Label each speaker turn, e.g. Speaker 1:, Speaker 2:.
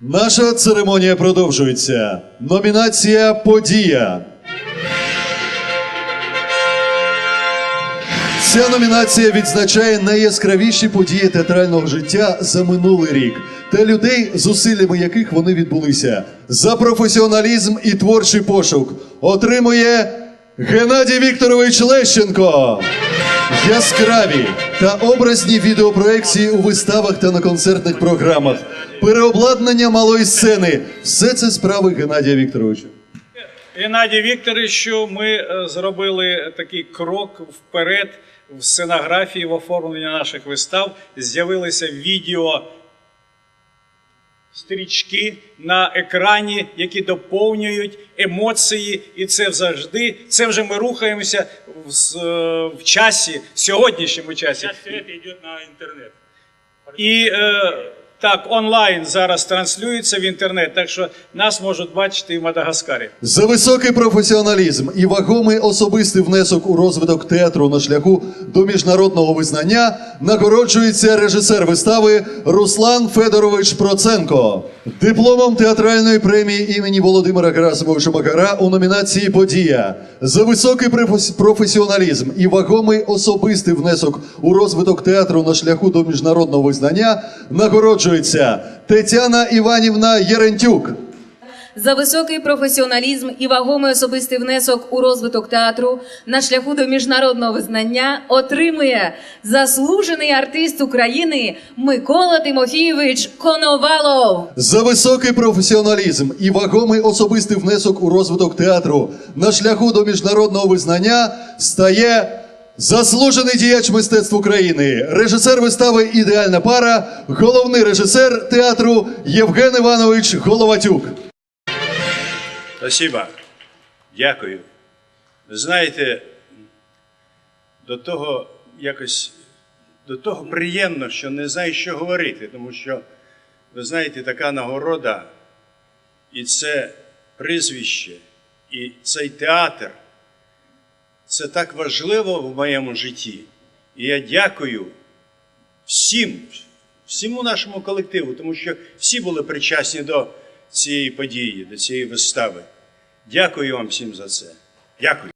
Speaker 1: Наша церемонія продовжується. Номінація Подія. Ця номінація відзначає найяскравіші події театрального життя за минулий рік та людей, зусиллями яких вони відбулися. За професіоналізм і творчий пошук отримує Геннадій Вікторович Лещенко. Яскраві та образні відеопроекції у виставах та на концертних програмах, переобладнання малої сцени все це справи Геннадія Вікторовича.
Speaker 2: Геннадій Вікторовичу, ми е, зробили такий крок вперед в сценографії, в оформленні наших вистав. З'явилися відео стрічки на екрані, які доповнюють емоції, і це завжди. Це вже ми рухаємося в, е, в часі, в сьогоднішньому часі.
Speaker 3: Сейчас все идет на інтернет.
Speaker 2: І е, так, онлайн зараз транслюється в інтернет, так що нас можуть бачити і в Мадагаскарі.
Speaker 1: За високий професіоналізм і вагомий особистий внесок у розвиток театру на шляху до міжнародного визнання нагороджується режисер вистави Руслан Федорович Проценко. Дипломом театральної премії імені Володимира Герасимовича Макара у номінації Подія за високий професіоналізм і вагомий особистий внесок у розвиток театру на шляху до міжнародного визнання нагороджується Тетяна Іванівна Єрентюк.
Speaker 4: За високий професіоналізм і вагомий особистий внесок у розвиток театру на шляху до міжнародного визнання отримує заслужений артист України Микола Тимофійович Коновалов.
Speaker 1: За високий професіоналізм і вагомий особистий внесок у розвиток театру на шляху до міжнародного визнання стає заслужений діяч мистецтв України, режисер вистави Ідеальна пара, головний режисер театру Євген Іванович Головатюк.
Speaker 3: Спасибо. Дякую. Ви знаєте, до того якось до того приємно, що не знаю, що говорити, тому що, ви знаєте, така нагорода, і це прізвище, і цей театр це так важливо в моєму житті. І я дякую всім, всьому нашому колективу, тому що всі були причасні до цієї події, до цієї вистави. Дякую вам всім за це. Дякую.